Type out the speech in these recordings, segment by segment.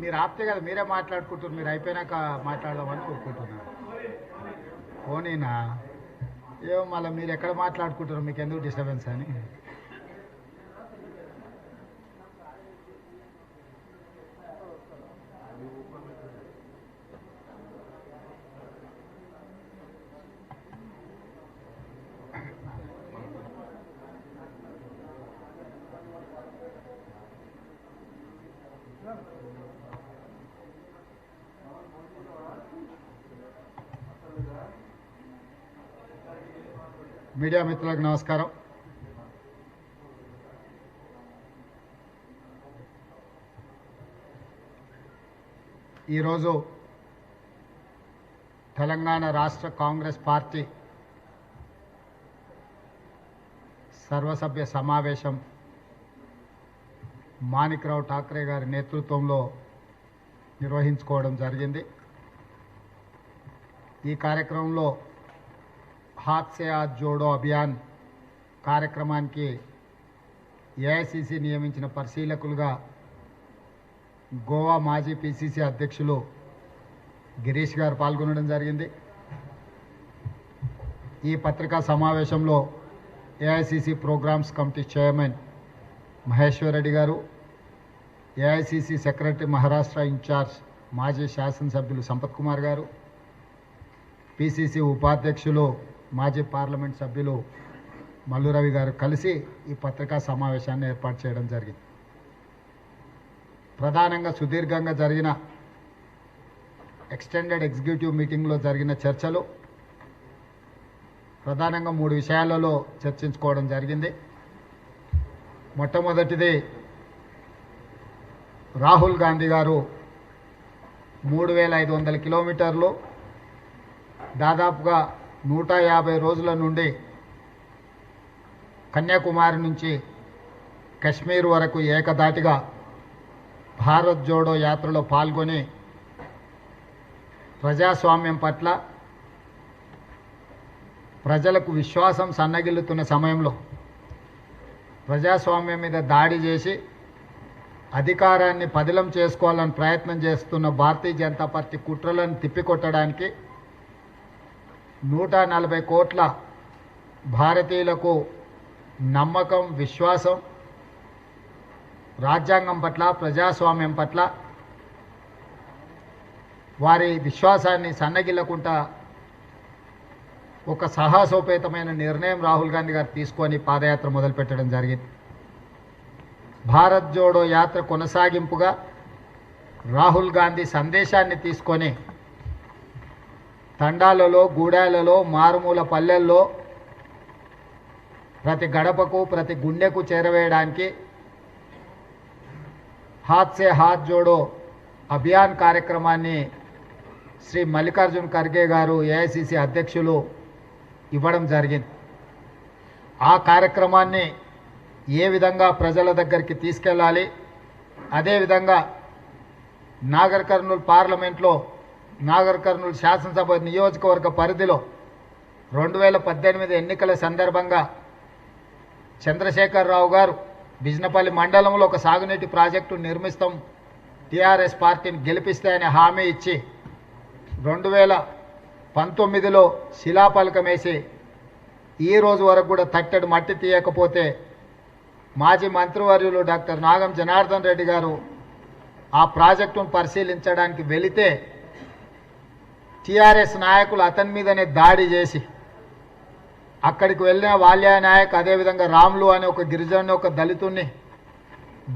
మీరు ఆపితే కదా మీరే మాట్లాడుకుంటారు మీరు అయిపోయినాక మాట్లాడదామని కోరుకుంటున్నాను. పోనీనా? ఏమో మళ్ళీ మీరు ఎక్కడ మాట్లాడుకుంటారు మీకు ఎందుకు డిస్టర్బెన్స్ అని? మీడియా మిత్రులకు నమస్కారం. ఈరోజు తెలంగాణ రాష్ట్ర కాంగ్రెస్ పార్టీ సర్వసభ్య సమావేశం మాణిక్రావు ఠాక్రే గారి నేతృత్వంలో నిర్వహించుకోవడం జరిగింది. ఈ కార్యక్రమంలో హాత్ సే హాత్ జోడో అభియాన్ కార్యక్రమానికి ఏఐసిసి నియమించిన పరిశీలకులుగా గోవా మాజీ పిసిసి అధ్యక్షులు గిరీష్ గారు పాల్గొనడం జరిగింది. ఈ పత్రికా సమావేశంలో AICC programmes committee chairman Maheshwar Reddy గారు ఏఐసిసి సెక్రటరీ మహారాష్ట్ర ఇన్ఛార్జ్ మాజీ శాసనసభ్యులు సంపత్ కుమార్ గారు పిసిసి ఉపాధ్యక్షులు మాజీ పార్లమెంట్ సభ్యులు మల్లురవి గారు కలిసి ఈ పత్రికా సమావేశాన్ని ఏర్పాటు చేయడం జరిగింది. ప్రధానంగా సుదీర్ఘంగా జరిగిన ఎక్స్టెండెడ్ ఎగ్జిక్యూటివ్ మీటింగ్లో జరిగిన చర్చలు ప్రధానంగా మూడు విషయాలలో చర్చించుకోవడం జరిగింది. మొట్టమొదటిది రాహుల్ గాంధీ గారు మూడు వేల ఐదు వందల కిలోమీటర్లు దాదాపుగా నూట యాభై రోజుల నుండి కన్యాకుమారి నుంచి కశ్మీర్ వరకు ఏకదాటిగా భారత్ జోడో యాత్రలో పాల్గొని ప్రజాస్వామ్యం పట్ల ప్రజలకు విశ్వాసం సన్నగిల్లుతున్న సమయంలో ప్రజాస్వామ్యం మీద దాడి చేసి అధికారాన్ని పదిలం చేసుకోవాలని ప్రయత్నం చేస్తున్న భారతీయ జనతా పార్టీ కుట్రలను తిప్పికొట్టడానికి నూట నలభై కోట్ల భారతీయులకు నమ్మకం విశ్వాసం రాజ్యాంగం పట్ల ప్రజాస్వామ్యం పట్ల వారి విశ్వాసాన్ని సన్నగిల్లకుండా ఒక సాహసోపేతమైన నిర్ణయం రాహుల్ గాంధీ గారు తీసుకొని పాదయాత్ర మొదలుపెట్టడం జరిగింది. భారత్ జోడో యాత్ర కొనసాగింపుగా రాహుల్ గాంధీ సందేశాన్ని తీసుకొని తండాలలో గూడాలలో మారుమూల పల్లెల్లో ప్రతి గడపకు ప్రతి గుండెకు చేరవేయడానికి హాత్ సే హాత్ జోడో అభియాన్ కార్యక్రమాన్ని శ్రీ మల్లికార్జున్ ఖర్గే గారు ఏఐసిసి అధ్యక్షులు ఇవ్వడం జరిగింది. ఆ కార్యక్రమాన్ని ఏ విధంగా ప్రజల దగ్గరికి తీసుకెళ్ళాలి? అదేవిధంగా నాగర్ కర్నూలు పార్లమెంట్లో నాగర్ కర్నూలు శాసనసభ నియోజకవర్గ పరిధిలో రెండు వేల పద్దెనిమిది ఎన్నికల సందర్భంగా చంద్రశేఖరరావు గారు బిజినపల్లి మండలంలో ఒక సాగునీటి ప్రాజెక్టు నిర్మిస్తాం టీఆర్ఎస్ పార్టీని గెలిపిస్తాయని హామీ ఇచ్చి రెండు వేల పంతొమ్మిదిలో శిలాఫలకం వేసి ఈ రోజు వరకు కూడా తట్టెడు మట్టి తీయకపోతే మాజీ మంత్రివర్యులు డాక్టర్ నాగం జనార్దన్ రెడ్డి గారు ఆ ప్రాజెక్టును పరిశీలించడానికి వెళితే టీఆర్ఎస్ నాయకులు అతని మీదనే దాడి చేసి అక్కడికి వెళ్ళిన వాల్యా నాయక్ అదేవిధంగా రాములు అనే ఒక గిరిజను ఒక దళితుణ్ణి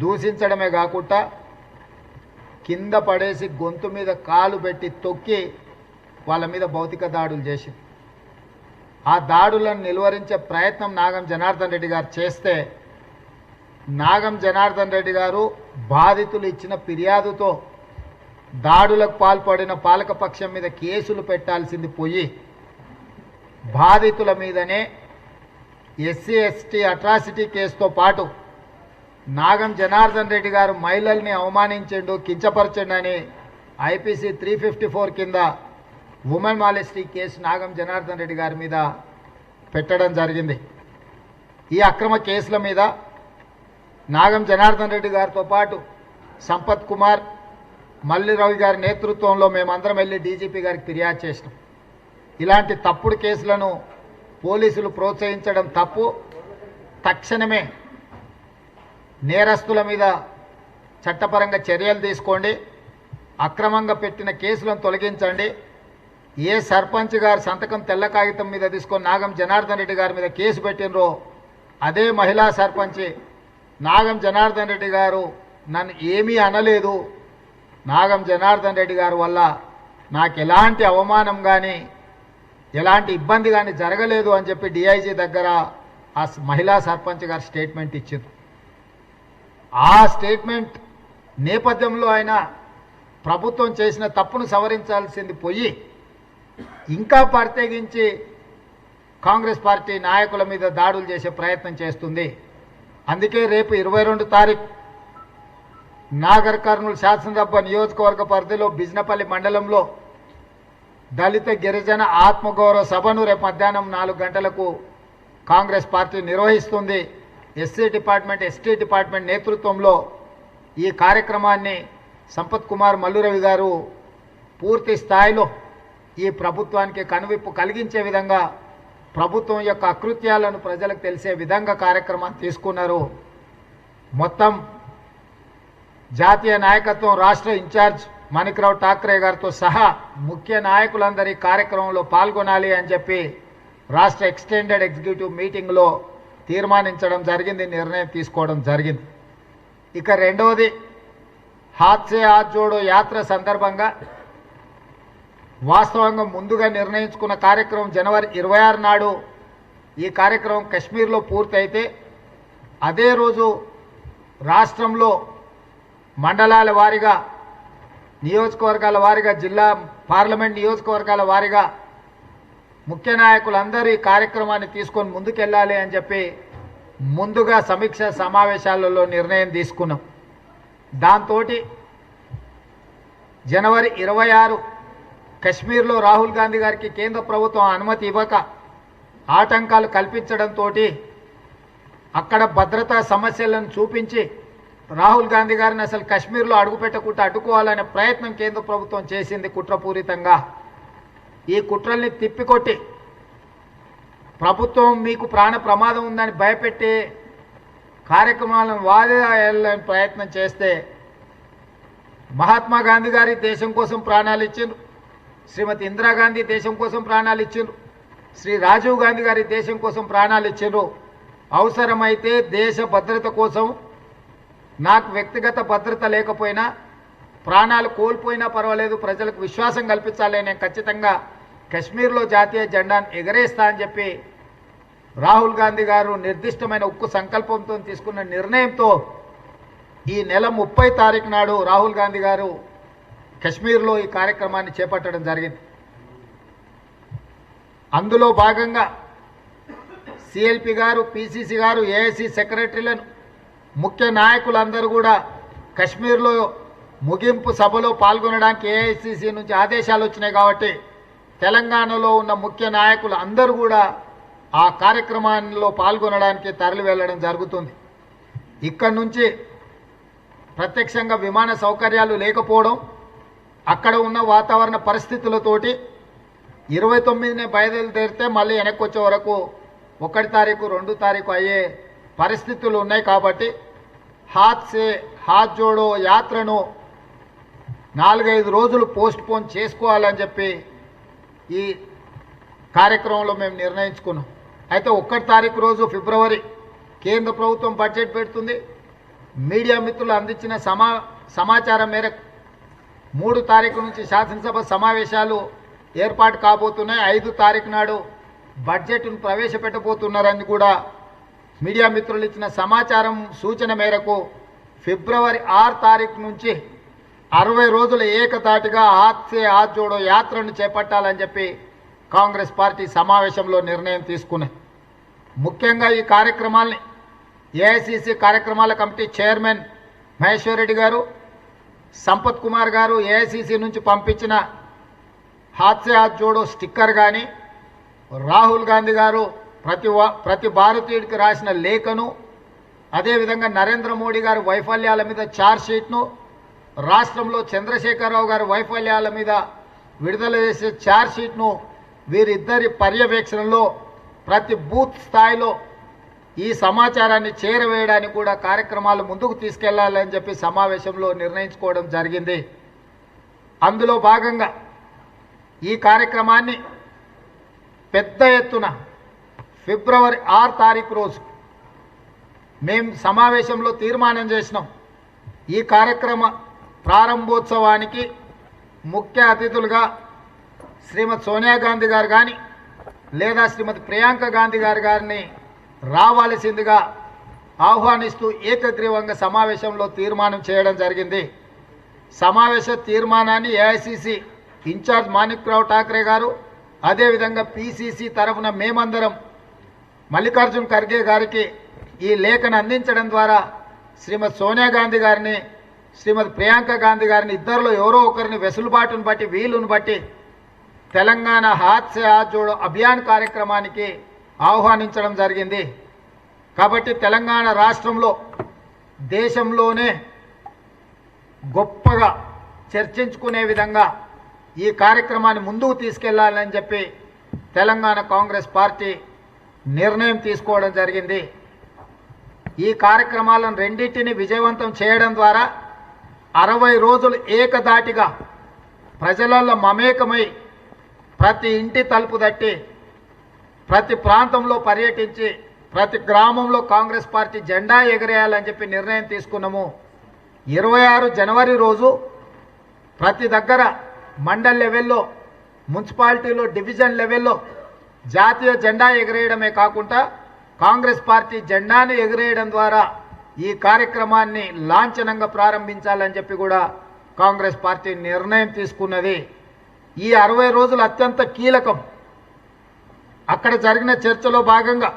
దూషించడమే కాకుండా కింద పడేసి గొంతు మీద కాలు పెట్టి తొక్కి వాళ్ళ మీద భౌతిక దాడులు చేసింది. ఆ దాడులను నిలువరించే ప్రయత్నం నాగం జనార్దన్ రెడ్డి గారు చేస్తే నాగం జనార్దన్ రెడ్డి గారు బాధితులు ఇచ్చిన ఫిర్యాదుతో దాడులకు పాల్పడిన పాలకపక్షం మీద కేసులు పెట్టాల్సింది పోయి బాధితుల మీదనే ఎస్సీ ఎస్టీ అట్రాసిటీ కేసుతో పాటు నాగం జనార్దన్ రెడ్డి గారు మహిళల్ని అవమానించిండు కించపరచండి అని ఐపీసీ త్రీ ఫిఫ్టీ ఫోర్ కింద ఉమెన్ మాలెస్టీ కేసు నాగం జనార్దన్ రెడ్డి గారి మీద పెట్టడం జరిగింది. ఈ అక్రమ కేసుల మీద నాగం జనార్దన్ రెడ్డి గారితో పాటు సంపత్ కుమార్ మల్లిరావు గారి నేతృత్వంలో మేమందరం వెళ్ళి డీజీపీ గారికి ఫిర్యాదు చేసినాం. ఇలాంటి తప్పుడు కేసులను పోలీసులు ప్రోత్సహించడం తప్పు. తక్షణమే నేరస్తుల మీద చట్టపరంగా చర్యలు తీసుకోండి. అక్రమంగా పెట్టిన కేసులను తొలగించండి. ఏ సర్పంచ్ గారు సంతకం తెల్ల కాగితం మీద తీసుకొని నాగం జనార్దన్ రెడ్డి గారి మీద కేసు పెట్టినరో అదే మహిళా సర్పంచ్ నాగం జనార్దన్ రెడ్డి గారు నన్ను ఏమీ అనలేదు. నాగం జనార్దన్ రెడ్డి గారి వల్ల నాకు ఎలాంటి అవమానం కానీ ఎలాంటి ఇబ్బంది కానీ జరగలేదు అని చెప్పి డిఐజీ దగ్గర ఆ మహిళా సర్పంచ్ గారు స్టేట్మెంట్ ఇచ్చారు ఆ స్టేట్మెంట్ నేపథ్యంలో ఆయన ప్రభుత్వం చేసిన తప్పును సవరించాల్సింది పోయి ఇంకా ప్రత్యేకించి కాంగ్రెస్ పార్టీ నాయకుల మీద దాడులు చేసే ప్రయత్నం చేస్తుంది. అందుకే రేపు ఇరవై రెండు తారీఖు నాగర్ కర్నూలు శాసనసభ నియోజకవర్గ పరిధిలో బిజినపల్లి మండలంలో దళిత గిరిజన ఆత్మగౌరవ సభను రేపు మధ్యాహ్నం నాలుగు గంటలకు కాంగ్రెస్ పార్టీ నిర్వహిస్తుంది. ఎస్సీ డిపార్ట్మెంట్ ఎస్టీ డిపార్ట్మెంట్ నేతృత్వంలో ఈ కార్యక్రమాన్ని సంపత్ కుమార్ మల్లురవి గారు పూర్తి స్థాయిలో ఈ ప్రభుత్వానికి కనువిప్పు కలిగించే విధంగా ప్రభుత్వం యొక్క అకృత్యాలను ప్రజలకు తెలిసే విధంగా కార్యక్రమాన్ని తీసుకున్నారు. మొత్తం జాతీయ నాయకత్వం రాష్ట్ర ఇన్ఛార్జ్ మాణిక్రావు ఠాక్రే గారితో సహా ముఖ్య నాయకులందరి కార్యక్రమంలో పాల్గొనాలి అని చెప్పి రాష్ట్ర ఎక్స్టెండెడ్ ఎగ్జిక్యూటివ్ మీటింగ్లో తీర్మానించడం జరిగింది నిర్ణయం తీసుకోవడం జరిగింది. ఇక రెండవది హాత్సే హాత్ జోడో యాత్ర సందర్భంగా వాస్తవంగా ముందుగా నిర్ణయించుకున్న కార్యక్రమం జనవరి ఇరవై ఆరు నాడు ఈ కార్యక్రమం కశ్మీర్లో పూర్తయితే అదే రోజు రాష్ట్రంలో మండలాల వారీగా నియోజకవర్గాల వారీగా జిల్లా పార్లమెంట్ నియోజకవర్గాల వారీగా ముఖ్య నాయకులందరూ ఈ కార్యక్రమాన్ని తీసుకొని ముందుకెళ్ళాలి అని చెప్పి ముందుగా సమీక్ష సమావేశాలలో నిర్ణయం తీసుకున్నాం. దాంతో జనవరి ఇరవై ఆరు కశ్మీర్లో రాహుల్ గాంధీ గారికి కేంద్ర ప్రభుత్వం అనుమతి ఇవ్వక ఆటంకాలు కల్పించడంతో అక్కడ భద్రతా సమస్యలను చూపించి రాహుల్ గాంధీ గారిని అసలు కశ్మీర్లో అడుగుపెట్టకుండా అడ్డుకోవాలనే ప్రయత్నం కేంద్ర ప్రభుత్వం చేసింది కుట్రపూరితంగా. ఈ కుట్రల్ని తిప్పికొట్టి ప్రభుత్వం మీకు ప్రాణ ప్రమాదం ఉందని భయపెట్టి కార్యక్రమాలను వాదేయాలని ప్రయత్నం చేస్తే మహాత్మా గాంధీ గారి దేశం కోసం ప్రాణాలు ఇచ్చిండ్రు. శ్రీమతి ఇందిరాగాంధీ దేశం కోసం ప్రాణాలు ఇచ్చిండ్రు. శ్రీ రాజీవ్ గాంధీ గారి దేశం కోసం ప్రాణాలు ఇచ్చిండ్రు. అవసరమైతే దేశ భద్రత కోసం నాకు వ్యక్తిగత భద్రత లేకపోయినా ప్రాణాలు కోల్పోయినా పర్వాలేదు ప్రజలకు విశ్వాసం కల్పించాలి నేను ఖచ్చితంగా కశ్మీర్లో జాతీయ జెండాను ఎగరేస్తా అని చెప్పి రాహుల్ గాంధీ గారు నిర్దిష్టమైన ఉక్కు సంకల్పంతో తీసుకున్న నిర్ణయంతో ఈ నెల ముప్పై తారీఖు నాడు రాహుల్ గాంధీ గారు కశ్మీర్లో ఈ కార్యక్రమాన్ని చేపట్టడం జరిగింది. అందులో భాగంగా సిఎల్పి గారు పిసిసి గారు ఏఐసి సెక్రటరీలను ముఖ్య నాయకులందరూ కూడా కశ్మీర్లో ముగింపు సభలో పాల్గొనడానికి ఏఐసిసి నుంచి ఆదేశాలు వచ్చినాయి కాబట్టి తెలంగాణలో ఉన్న ముఖ్య నాయకులు అందరూ కూడా ఆ కార్యక్రమాల్లో పాల్గొనడానికి తరలి వెళ్ళడం జరుగుతుంది. ఇక్కడి నుంచి ప్రత్యక్షంగా విమాన సౌకర్యాలు లేకపోవడం అక్కడ ఉన్న వాతావరణ పరిస్థితులతోటి ఇరవై తొమ్మిదినే బయలుదేరితే మళ్ళీ వెనక్కి వచ్చే వరకు ఒకటి తారీఖు రెండు తారీఖు అయ్యే పరిస్థితులు ఉన్నాయి కాబట్టి హాత్ సే హాత్ జోడో యాత్రను నాలుగైదు రోజులు పోస్ట్ పోన్ చేసుకోవాలని చెప్పి ఈ కార్యక్రమంలో మేము నిర్ణయించుకున్నాం. అయితే ఒక్కటి తారీఖు రోజు ఫిబ్రవరి కేంద్ర ప్రభుత్వం బడ్జెట్ పెడుతుంది. మీడియా మిత్రులు అందించిన సమా సమాచారం మేరకు మూడు తారీఖు నుంచి శాసనసభ సమావేశాలు ఏర్పాటు కాబోతున్నాయి. ఐదు తారీఖు నాడు బడ్జెట్ను ప్రవేశపెట్టబోతున్నారని కూడా మీడియా మిత్రులు ఇచ్చిన సమాచారం సూచన మేరకు ఫిబ్రవరి ఆరు తారీఖు నుంచి అరవై రోజుల ఏకతాటిగా ఆత్సే హాత్ జోడో యాత్రను చేపట్టాలని చెప్పి కాంగ్రెస్ పార్టీ సమావేశంలో నిర్ణయం తీసుకున్నది. ముఖ్యంగా ఈ కార్యక్రమాల్ని ఏఐసిసి కార్యక్రమాల కమిటీ చైర్మన్ మహేశ్వర్ రెడ్డి గారు సంపత్ కుమార్ గారు ఏఐసిసి నుంచి పంపించిన హాత్సే హాత్ జోడో స్టిక్కర్ కానీ రాహుల్ గాంధీ గారు ప్రతి ప్రతి భారతీయుడికి రాసిన లేఖను అదేవిధంగా నరేంద్ర మోడీ గారి వైఫల్యాల మీద ఛార్జ్షీట్ను రాష్ట్రంలో చంద్రశేఖరరావు గారి వైఫల్యాల మీద విడుదల చేసే ఛార్జ్షీట్ను వీరిద్దరి పర్యవేక్షణలో ప్రతి బూత్ స్థాయిలో ఈ సమాచారాన్ని చేరవేయడానికి కూడా కార్యక్రమాలు ముందుకు తీసుకెళ్ళాలని చెప్పి సమావేశంలో నిర్ణయించుకోవడం జరిగింది. అందులో భాగంగా ఈ కార్యక్రమాన్ని పెద్ద ఎత్తున ఫిబ్రవరి ఆరు తారీఖు రోజు మేము సమావేశంలో తీర్మానం చేసినాం. ఈ కార్యక్రమ ప్రారంభోత్సవానికి ముఖ్య అతిథులుగా శ్రీమతి సోనియా గాంధీ గారు కానీ లేదా శ్రీమతి ప్రియాంక గాంధీ గారు గారిని రావాల్సిందిగా ఆహ్వానిస్తూ ఏకగ్రీవంగా సమావేశంలో తీర్మానం చేయడం జరిగింది. సమావేశ తీర్మానాన్ని ఏఐసిసి ఇన్ఛార్జ్ మాణిక్రావు ఠాక్రే గారు అదేవిధంగా పిసిసి తరఫున మేమందరం మల్లికార్జున్ ఖర్గే గారికి ఈ లేఖను అందించడం ద్వారా శ్రీమతి సోనియా గాంధీ గారిని శ్రీమతి ప్రియాంక గాంధీ గారిని ఇద్దరిలో ఎవరో ఒకరిని వెసులుబాటును బట్టి వీలును బట్టి తెలంగాణ హాత్ సే హాత్ జోడో అభియాన్ కార్యక్రమానికి ఆహ్వానించడం జరిగింది. కాబట్టి తెలంగాణ రాష్ట్రంలో దేశంలోనే గొప్పగా చర్చించుకునే విధంగా ఈ కార్యక్రమాన్ని ముందుకు తీసుకెళ్ళాలని చెప్పి తెలంగాణ కాంగ్రెస్ పార్టీ నిర్ణయం తీసుకోవడం జరిగింది. ఈ కార్యక్రమాలను రెండింటిని విజయవంతం చేయడం ద్వారా అరవై రోజులు ఏకదాటిగా ప్రజలలో మమేకమై ప్రతి ఇంటి తలుపు తట్టి ప్రతి ప్రాంతంలో పర్యటించి ప్రతి గ్రామంలో కాంగ్రెస్ పార్టీ జెండా ఎగరేయాలని చెప్పి నిర్ణయం తీసుకున్నాము. ఇరవై ఆరు జనవరి రోజు ప్రతి దగ్గర మండల్ లెవెల్లో మున్సిపాలిటీలో డివిజన్ లెవెల్లో జాతీయ జెండా ఎగరేయడమే కాకుండా కాంగ్రెస్ పార్టీ జెండాను ఎగరేయడం ద్వారా ఈ కార్యక్రమాన్ని లాంఛనంగా ప్రారంభించాలని చెప్పి కూడా కాంగ్రెస్ పార్టీ నిర్ణయం తీసుకున్నది. ఈ అరవై రోజులు అత్యంత కీలకం. అక్కడ జరిగిన చర్చలో భాగంగా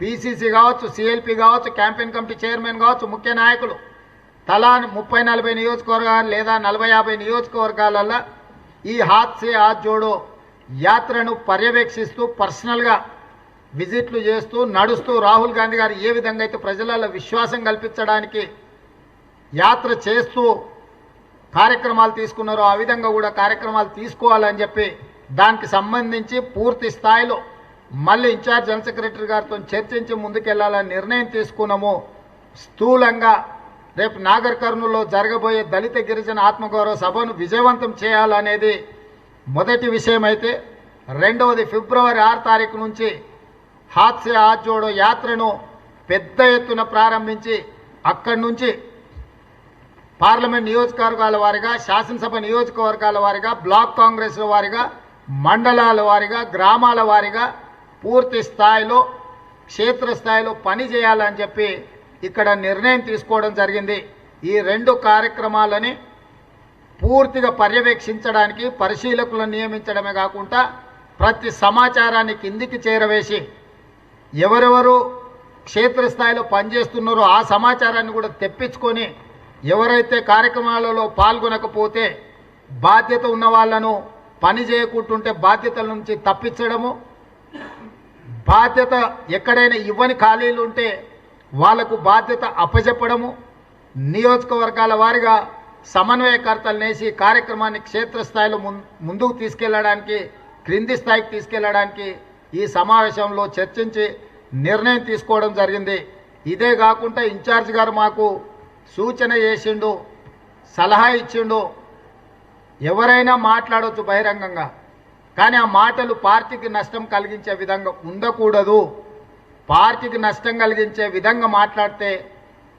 పీసీసీ కావచ్చు సిఎల్పి కావచ్చు క్యాంపెయిన్ కమిటీ చైర్మన్ కావచ్చు ముఖ్య నాయకులు తలా ముప్పై నలభై నియోజకవర్గాలు లేదా నలభై యాభై నియోజకవర్గాలలో ఈ హాత్సే హాత్ జోడో యాత్రను పర్యవేక్షిస్తూ పర్సనల్గా విజిట్లు చేస్తూ నడుస్తూ రాహుల్ గాంధీ గారు ఏ విధంగా అయితే ప్రజలలో విశ్వాసం కల్పించడానికి యాత్ర చేస్తూ కార్యక్రమాలు తీసుకున్నారో ఆ విధంగా కూడా కార్యక్రమాలు తీసుకోవాలని చెప్పి దానికి సంబంధించి పూర్తి స్థాయిలో మళ్ళీ ఇన్ఛార్జ్ జనరల్ సెక్రటరీ గారితో చర్చించి ముందుకెళ్ళాలని నిర్ణయం తీసుకున్నాము. స్థూలంగా రేపు నాగర్ కర్నూలులో జరగబోయే దళిత గిరిజన ఆత్మగౌరవ సభను విజయవంతం చేయాలనేది మొదటి విషయం అయితే రెండవది ఫిబ్రవరి ఆరు తారీఖు నుంచి హాత్సే హాత్ యాత్రను పెద్ద ఎత్తున ప్రారంభించి అక్కడి నుంచి పార్లమెంట్ నియోజకవర్గాల వారిగా శాసనసభ నియోజకవర్గాల వారిగా బ్లాక్ కాంగ్రెస్ల వారిగా మండలాల వారిగా గ్రామాల వారిగా పూర్తి స్థాయిలో క్షేత్రస్థాయిలో పని చేయాలని చెప్పి ఇక్కడ నిర్ణయం తీసుకోవడం జరిగింది. ఈ రెండు కార్యక్రమాలని పూర్తిగా పర్యవేక్షించడానికి పరిశీలకులను నియమించడమే కాకుండా ప్రతి సమాచారాన్ని కిందికి చేరవేసి ఎవరెవరు క్షేత్రస్థాయిలో పనిచేస్తున్నారో ఆ సమాచారాన్ని కూడా తెప్పించుకొని ఎవరైతే కార్యక్రమాలలో పాల్గొనకపోతే బాధ్యత ఉన్న వాళ్ళను పని చేయకుంటుంటే బాధ్యతల నుంచి తప్పించడము. బాధ్యత ఎక్కడైనా ఇవ్వని ఖాళీలు ఉంటే వాళ్ళకు బాధ్యత అప్పచెప్పడము నియోజకవర్గాల వారిగా సమన్వయకర్తలు నేసి కార్యక్రమాన్ని క్షేత్రస్థాయిలో ముందుకు తీసుకెళ్ళడానికి క్రింది స్థాయికి తీసుకెళ్ళడానికి ఈ సమావేశంలో చర్చించి నిర్ణయం తీసుకోవడం జరిగింది. ఇదే కాకుండా ఇన్ఛార్జ్ గారు మాకు సూచన చేసిండు సలహా ఇచ్చిండు. ఎవరైనా మాట్లాడవచ్చు బహిరంగంగా కానీ ఆ మాటలు పార్టీకి నష్టం కలిగించే విధంగా ఉండకూడదు. పార్టీకి నష్టం కలిగించే విధంగా మాట్లాడితే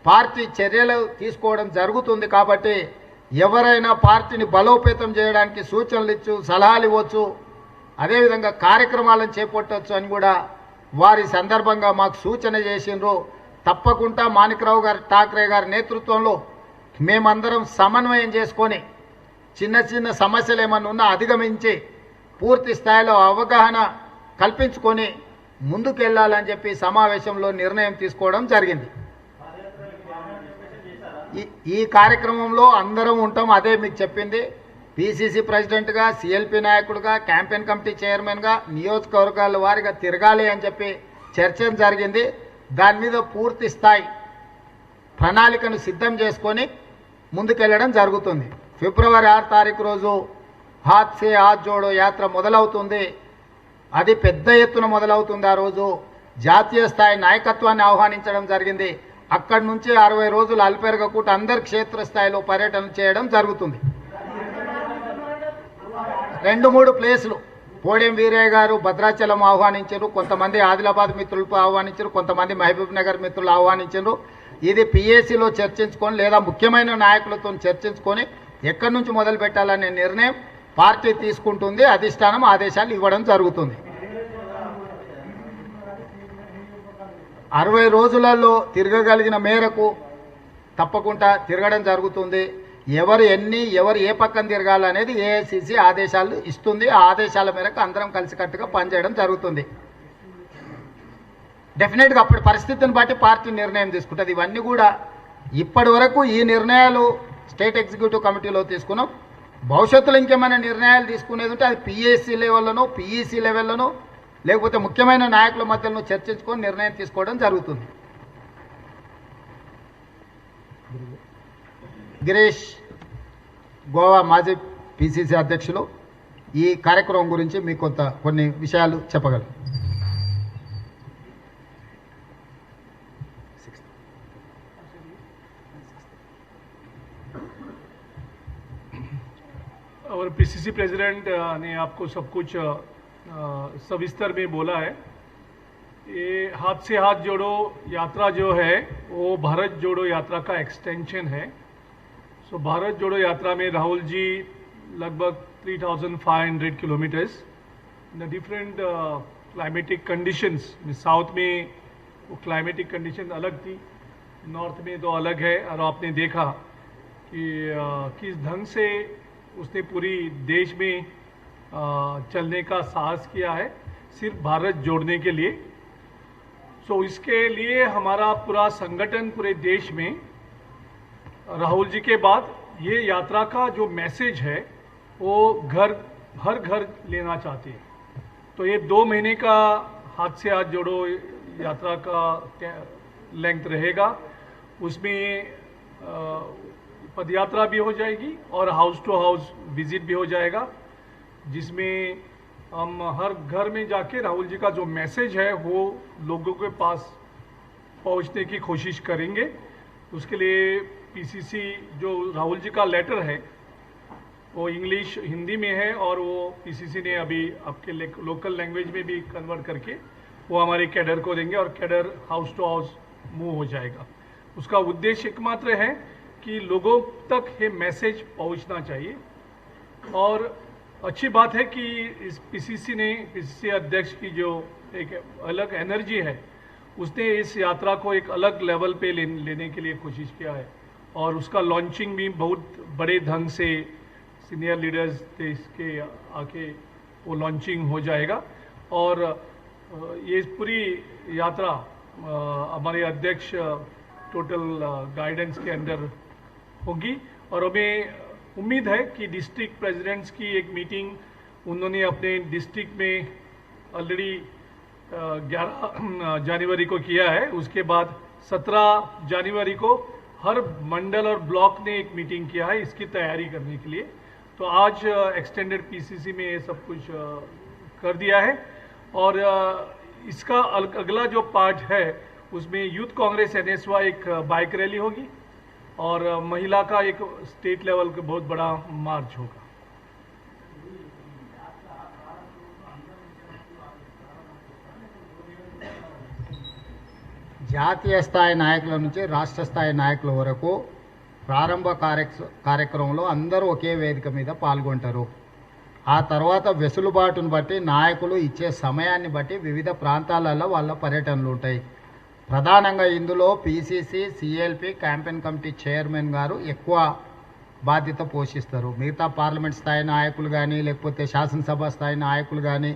పార్టీ చర్యలు తీసుకోవడం జరుగుతుంది కాబట్టి ఎవరైనా పార్టీని బలోపేతం చేయడానికి సూచనలు ఇచ్చు సలహాలు ఇవ్వచ్చు అదేవిధంగా కార్యక్రమాలను చేపట్టవచ్చు అని కూడా వారి సందర్భంగా మాకు సూచన చేసిండ్రు. తప్పకుండా మాణిక్రావు గారు ఠాక్రే గారి నేతృత్వంలో మేమందరం సమన్వయం చేసుకొని చిన్న చిన్న సమస్యలు ఏమన్నా ఉన్నా అధిగమించి పూర్తి స్థాయిలో అవగాహన కల్పించుకొని ముందుకెళ్ళాలని చెప్పి సమావేశంలో నిర్ణయం తీసుకోవడం జరిగింది. ఈ- ఈ కార్యక్రమంలో అందరం ఉంటాం. అదే మీకు చెప్పింది. పిసిసి ప్రెసిడెంట్గా సిఎల్పి నాయకుడిగా క్యాంపెయిన్ కమిటీ చైర్మన్గా నియోజకవర్గాల వారిగా తిరగాలి అని చెప్పి చర్చ జరిగింది. దాని మీద పూర్తి స్థాయి ప్రణాళికను సిద్ధం చేసుకొని ముందుకెళ్ళడం జరుగుతుంది. ఫిబ్రవరి ఆరు తారీఖు రోజు హాత్ సే హాత్ జోడో యాత్ర మొదలవుతుంది. అది పెద్ద ఎత్తున మొదలవుతుంది. ఆ రోజు జాతీయ స్థాయి నాయకత్వాన్ని ఆహ్వానించడం జరిగింది. అక్కడి నుంచి అరవై రోజులు అల్పెరగకుండా అందరు క్షేత్రస్థాయిలో పర్యటన చేయడం జరుగుతుంది. రెండు మూడు ప్లేసులు. పోడెం వీరయ్య గారు భద్రాచలం ఆహ్వానించారు కొంతమంది ఆదిలాబాద్ మిత్రులు ఆహ్వానించారు కొంతమంది మహబూబ్ నగర్ మిత్రులు ఆహ్వానించారు. ఇది పిఏసీలో చర్చించుకొని లేదా ముఖ్యమైన నాయకులతో చర్చించుకొని ఎక్కడి నుంచి మొదలు పెట్టాలనే నిర్ణయం పార్టీ తీసుకుంటుంది అధిష్టానం ఆదేశాలు ఇవ్వడం జరుగుతుంది. అరవై రోజులలో తిరగగలిగిన మేరకు తప్పకుండా తిరగడం జరుగుతుంది. ఎవరు ఎన్ని ఎవరు ఏ పక్కన తిరగాలనేది ఏఐసిసి ఆదేశాలు ఇస్తుంది. ఆ ఆదేశాల మేరకు అందరం కలిసికట్టుగా పనిచేయడం జరుగుతుంది. డెఫినెట్గా అప్పటి పరిస్థితిని బట్టి పార్టీ నిర్ణయం తీసుకుంటుంది. ఇవన్నీ కూడా ఇప్పటి వరకు ఈ నిర్ణయాలు స్టేట్ ఎగ్జిక్యూటివ్ కమిటీలో తీసుకున్నాం. భవిష్యత్తులో ఇంకేమైనా నిర్ణయాలు తీసుకునేది ఉంటే అది పిఎస్సి లెవెల్లోనో పిఈసి లెవెల్లోనో లేకపోతే ముఖ్యమైన నాయకుల మధ్యలో చర్చించుకొని నిర్ణయం తీసుకోవడం జరుగుతుంది గిరీష్ గోవా మాజీ పిసిసి అధ్యక్షులు ఈ కార్యక్రమం గురించి మీకు కొంత కొన్ని విషయాలు చెప్పగలరు और पीसीसी प्रेसिडेंट अ, ने आपको सब कुछ अ, अ, सविस्तर में बोला है ये हाथ से हाथ जोड़ो यात्रा जो है वो भारत जोड़ो यात्रा का एक्सटेंशन है। सो भारत जोड़ो यात्रा में राहुल जी लगभग 3,500 kilometres in different climatic conditions south में वो क्लाइमेटिक कंडीशन अलग थी नॉर्थ में तो अलग है। और आपने देखा कि किस ढंग से उसने पूरी देश में चलने का साहस किया है, सिर्फ़ भारत जोड़ने के लिए। सो इसके लिए हमारा पूरा संगठन पूरे देश में, राहुल जी के बाद ये यात्रा का जो मैसेज है, वो घर, हर घर लेना चाहते हैं। तो ये दो महीने का हाथ से हाथ जोड़ो यात्रा का लेंथ रहेगा। उसमें पदयात्रा भी हो जाएगी और हाउस टू हाउस विज़िट भी हो जाएगा। जिसमें हम हर घर में जाके राहुल जी का जो मैसेज है, वो लोगों के पास पहुँचने की कोशिश करेंगे। उसके लिए पीसीसी जो राहुल जी का लेटर है, वो इंग्लिश हिंदी में है और वो पीसीसी ने अभी आपके लोकल लैंग्वेज में भी कन्वर्ट करके वो हमारे कैडर को देंगे और cadre house to house move हो जाएगा। उसका उद्देश्य एकमात्र है कि लोगों तक ये मैसेज पहुँचना चाहिए। और अच्छी बात है कि इस पीसीसी ने पीसीसी अध्यक्ष की जो एक अलग एनर्जी है उसने इस यात्रा को एक अलग लेवल पे ले, लेने के लिए कोशिश किया है। और उसका लॉन्चिंग भी बहुत बड़े ढंग से सीनियर लीडर्स देश के आके वो लॉन्चिंग हो जाएगा। और ये पूरी यात्रा हमारे अध्यक्ष टोटल गाइडेंस के अंदर होगी। और हमें उम्मीद है कि डिस्ट्रिक्ट प्रेसिडेंट्स की एक मीटिंग उन्होंने अपने डिस्ट्रिक्ट में ऑलरेडी ग्यारह जनवरी को किया है। उसके बाद सत्रह जनवरी को हर मंडल और ब्लॉक ने एक मीटिंग किया है इसकी तैयारी करने के लिए। तो आज एक्सटेंडेड पीसीसी में ये सब कुछ कर दिया है। और इसका अगला जो पार्ट है, उसमें यूथ कांग्रेस एनएसवाई एक बाइक रैली होगी। और अ, महिला का एक स्टेट लेवल का बहुत बड़ा मार्च होगा జాతీయ స్థాయి నాయకుల నుంచి రాష్ట్ర స్థాయి నాయకుల వరకు ప్రారంభ కార్య కార్యక్రమంలో అందరూ ఒకే వేదిక మీద పాల్గొంటారు ఆ తర్వాత వెసులుబాటును బట్టి నాయకులు ఇచ్చే సమయాన్ని బట్టి వివిధ ప్రాంతాలలో వాళ్ళ పర్యటనలు ఉంటాయి ప్రధానంగా ఇందులో PCC CLP campaign committee chairman గారు ఎక్కువ బాధ్యత పోషిస్తారు. మిగతా పార్లమెంట్ స్థాయి నాయకులు కానీ లేకపోతే శాసనసభ స్థాయి నాయకులు కానీ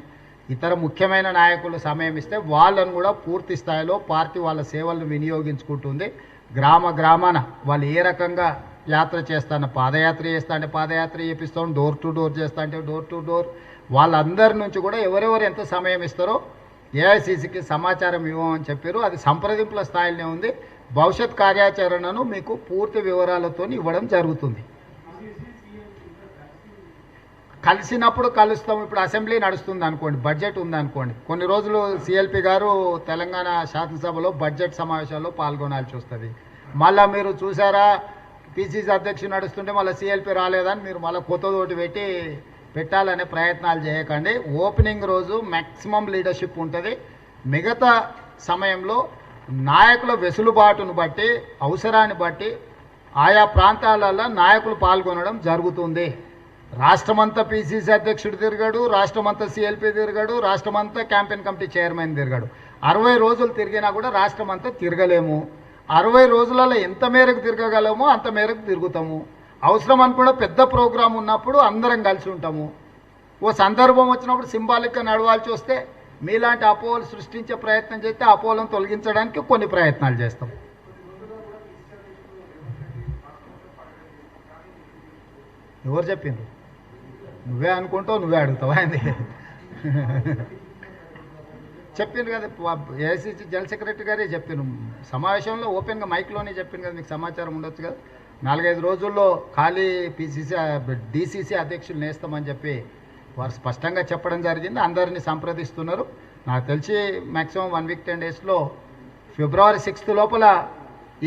ఇతర ముఖ్యమైన నాయకులు సమయం ఇస్తే వాళ్ళను కూడా పూర్తి స్థాయిలో పార్టీ వాళ్ళ సేవలను వినియోగించుకుంటుంది. గ్రామ గ్రామాన వాళ్ళు ఏ రకంగా యాత్ర చేస్తాను పాదయాత్ర చేస్తా అంటే పాదయాత్ర చేపిస్తాం డోర్ టు డోర్ చేస్తా అంటే డోర్ టు డోర్ వాళ్ళందరి నుంచి కూడా ఎవరెవరు ఎంత సమయం ఇస్తారో ఏఐసిసికి సమాచారం ఇవ్వమని చెప్పారు. అది సంప్రదింపుల స్థాయిలోనే ఉంది. భవిష్యత్ కార్యాచరణను మీకు పూర్తి వివరాలతో ఇవ్వడం జరుగుతుంది. కలిసినప్పుడు కలుస్తాం. ఇప్పుడు అసెంబ్లీ నడుస్తుంది అనుకోండి బడ్జెట్ ఉంది అనుకోండి. కొన్ని రోజులు సిఎల్పి గారు తెలంగాణ శాసనసభలో బడ్జెట్ సమావేశాల్లో పాల్గొనాల్సి వస్తుంది. మళ్ళీ మీరు చూసారా పిసిసి అధ్యక్షుడు నడుస్తుంటే మళ్ళీ సిఎల్పి రాలేదని మీరు మళ్ళీ కొత్త తోటి పెట్టి పెట్టాలనే ప్రయత్నాలు చేయకండి. ఓపెనింగ్ రోజు మ్యాక్సిమం లీడర్షిప్ ఉంటుంది. మిగతా సమయంలో నాయకుల వెసులుబాటును బట్టి అవసరాన్ని బట్టి ఆయా ప్రాంతాలలో నాయకులు పాల్గొనడం జరుగుతుంది. రాష్ట్రమంతా పిసిసి అధ్యక్షుడు తిరిగాడు రాష్ట్రమంతా సిఎల్పి తిరిగాడు రాష్ట్రమంతా క్యాంపెయిన్ కమిటీ చైర్మన్ తిరిగాడు. అరవై రోజులు తిరిగినా కూడా రాష్ట్రమంతా తిరగలేము. అరవై రోజులలో ఎంత మేరకు తిరగగలమో అంత మేరకు తిరుగుతాము. అవసరం అనుకున్న పెద్ద ప్రోగ్రాం ఉన్నప్పుడు అందరం కలిసి ఉంటాము. ఓ సందర్భం వచ్చినప్పుడు సింబాలిక్గా నడవాల్సి వస్తే మీలాంటి అపోహలు సృష్టించే ప్రయత్నం చేస్తే అపోహలను తొలగించడానికి కొన్ని ప్రయత్నాలు చేస్తాం. ఎవరు చెప్పిండ్రు? నువ్వే అనుకుంటావు నువ్వే అడుగుతావా ఏంది? చెప్పిండ్రు కదా ఏసీసీ జనరల్ సెక్రటరీ గారే చెప్పారు సమావేశంలో ఓపెన్గా మైక్లోనే చెప్పింది కదా మీకు సమాచారం ఉండొచ్చు కదా. నాలుగైదు రోజుల్లో ఖాళీ పిసిసి డిసిసి అధ్యక్షులు నేస్తామని చెప్పి వారు స్పష్టంగా చెప్పడం జరిగింది. అందరినీ సంప్రదిస్తున్నారు. నాకు తెలిసి మ్యాక్సిమం వన్ వీక్ టెన్ డేస్లో ఫిబ్రవరి సిక్స్త్ లోపల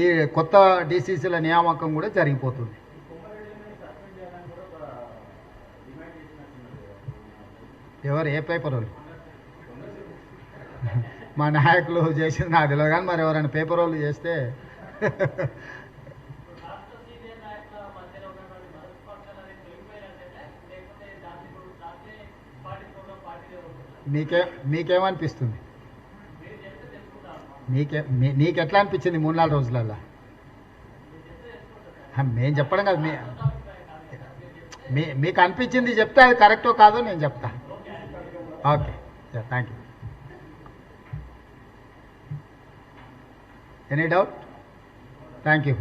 ఈ కొత్త డిసిసిల నియామకం కూడా జరిగిపోతుంది. ఎవరు ఏ పేపర్ వాళ్ళు? మా నాయకులు చేసింది నాకు తెలియదు కానీ మరి ఎవరైనా పేపర్ వాళ్ళు చేస్తే మీకే మీకేమనిపిస్తుంది? మీకే మీ- నీకు ఎట్లా అనిపించింది మూడు నాలుగు రోజులల్లో మేము చెప్పడం కాదు మీ మీ మీకు అనిపించింది చెప్తే అది కరెక్టో కాదో నేను చెప్తా. Okay thank you. Any doubt? Thank you.